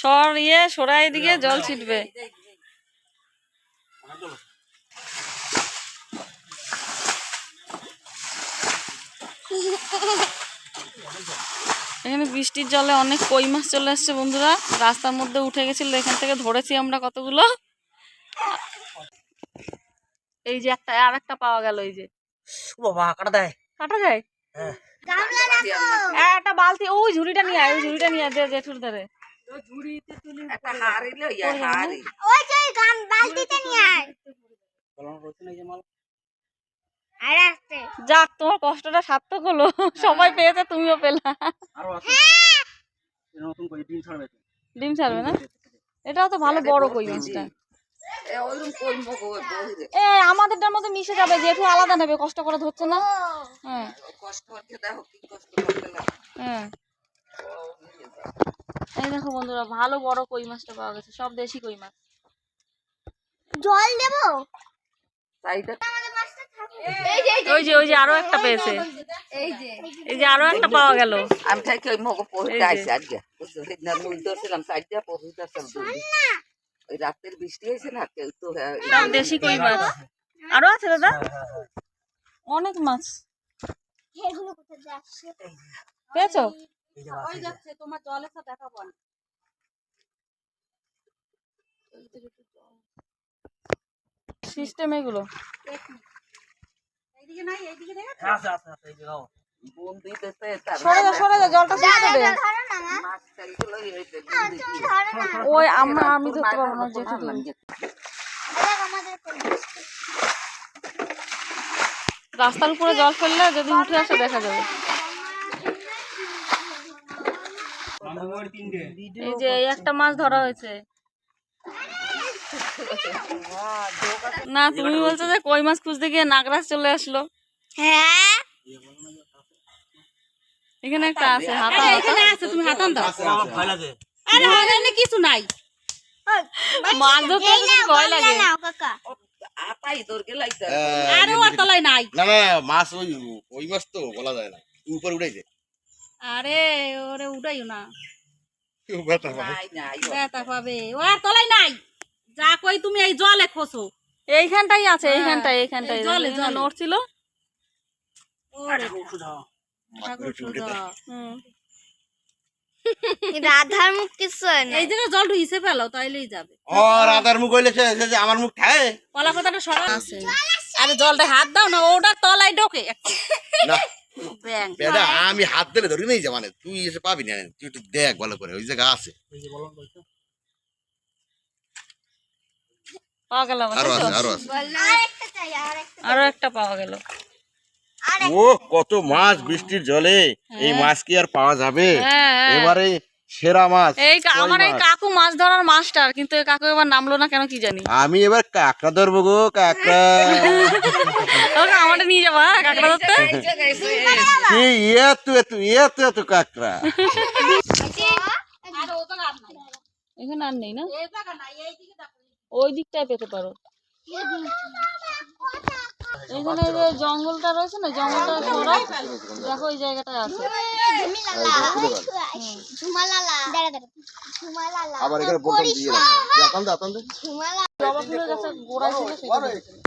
সরিয়ে সরাই দিকে জল ছিটবে। এখানে বৃষ্টির জলে অনেক কই মাছ চলে আসছে বন্ধুরা। রাস্তার মধ্যে উঠে গেছিল এখান থেকে ধরেছি আমরা কতগুলো। এই যে একটা আর একটা পাওয়া গেল এই যে। বাবা কাটা দেয়। কাটা যায় হ্যাঁ। এ, একটা বালতি ওই ঝুড়িটা নিয়ে আয় ওই ঝুড়িটা নিয়ে আয় দে জেঠুর ধারে। একটা হাড়ি লই আয়, হাড়ি। ওই যে গাম বালতিতে নিয়ে আয় আর। আসতে যাক তোমার কষ্টটা সার্থক হলো। সবাই পেয়েছে তুমিও পেলা। নতুন করে ডিম ছাড়বে ডিম ছাড়বে না? এটাও তো ভালো বড় কই মাছটা। এ, আমাদেরটার মধ্যে মিশে যাবে আলাদা নেবে কষ্ট করে ধরছে না। হ্যাঁ। কষ্ট করতে দেখো কি কষ্ট করতে হ্যাঁ। এই দেখো বন্ধুরা ভালো বড় কই মাছটা পাওয়া গেছে সব দেশি কই মাছ। জল দেব? সাইডে ওই যে ওই যে আরও একটা পেয়েছে। এই যে আরও একটা পাওয়া গেল। আমি থাকি ওই মগো পহিতে এই আজকে। সেদিন মুই ধরছিলাম সাইডে। ওই রাতের বৃষ্টি হয়েছে না কেউ তো হ্যাঁ, সব দেশি কই মাছ। আরও আছে দাদা? অনেক মাছ। এগুলো কোথায় যাচ্ছে পেয়েছ এই যে মাছ, এই সিস্টেম এগুলো। হ্যাঁ, আছে আছে আছে ওই আমরা আমি ধরতে পারব না রাস্তার উপরে জল ফেললে যদি উঠে আসে দেখা যাবে। এই যে একটা মাছ ধরা হয়েছে। না তুমি বলছো যে কই মাছ খুঁজতে গিয়ে নাগরাজ চলে আসলো। হ্যাঁ? এখানে একটা আছে হাতা এখানে আছে তুমি হাতান দাও। আরে কিছু নাই। মাছ ধরতে ভয় লাগে। কাকা। আতাই দরকে লাগছে। আরে ওর তলায় নাই। না না মাছ ওই ওই মাছ তো বলা যায় না। উপরে উঠেছে। আরে ওরে উঠাইও না। ব্যথা নাই নাই পাবে। ও আর তলায় নাই। যা কই তুমি এই জলে খোসো এইখানটাই আছে এইখানটাই এইখানটাই। জলে জলে। নড়ছিল। রাধার মুখ কিছু হয় না। এই জায়গায় জল হিসে ফেলো তাইলেই যাবে। ও রাধার মুখ হইলে যে আমার মুখ খায় কলা কথাটা সরা আছে আরে জলটা হাত দাও না ওটা তলায় ঢোকে। না। বেটা আমি হাত দিলে ধরি নেই মানে তুই এসে পাবি না তুই একটু দেখ ভালো করে ওই জায়গা আছে। এই যে বললাম তো, এই তো। পাওয়া গেল আরও আছে আরও আছে। আরেকটা চাই আরেকটা আরও একটা পাওয়া গেল। ও কত মাছ বৃষ্টির জলে এই মাছ কি আর পাওয়া যাবে? হ্যাঁ, হ্যাঁ। এবারে সেরা মাছ এই আমার এই কাকু মাছ ধরার মাস্টার কিন্তু এই কাকু এবার নামলো না কেন কি জানি? আমি এবার কাঁকড়া ধরবো গো কাঁকড়া। নিয়ে যাবা? কাকড়া ধরতে? এত এত এত এত কাঁকড়া? এখানে আর নেই না? ওই দিকটায় পেতে পারো। এখানে যে জঙ্গলটা রয়েছে না জঙ্গলটা সরা দেখো ওই জায়গাটায় আছে। ঝুমালালা দাঁড়া দাঁড়া ঝুমালালা আবার এখানে বোতল দিয়ে রাখ। আতান দে আতান দে জবা ফুলের গাছের গোড়ায় ছিল সেটা দেখেছিলাম।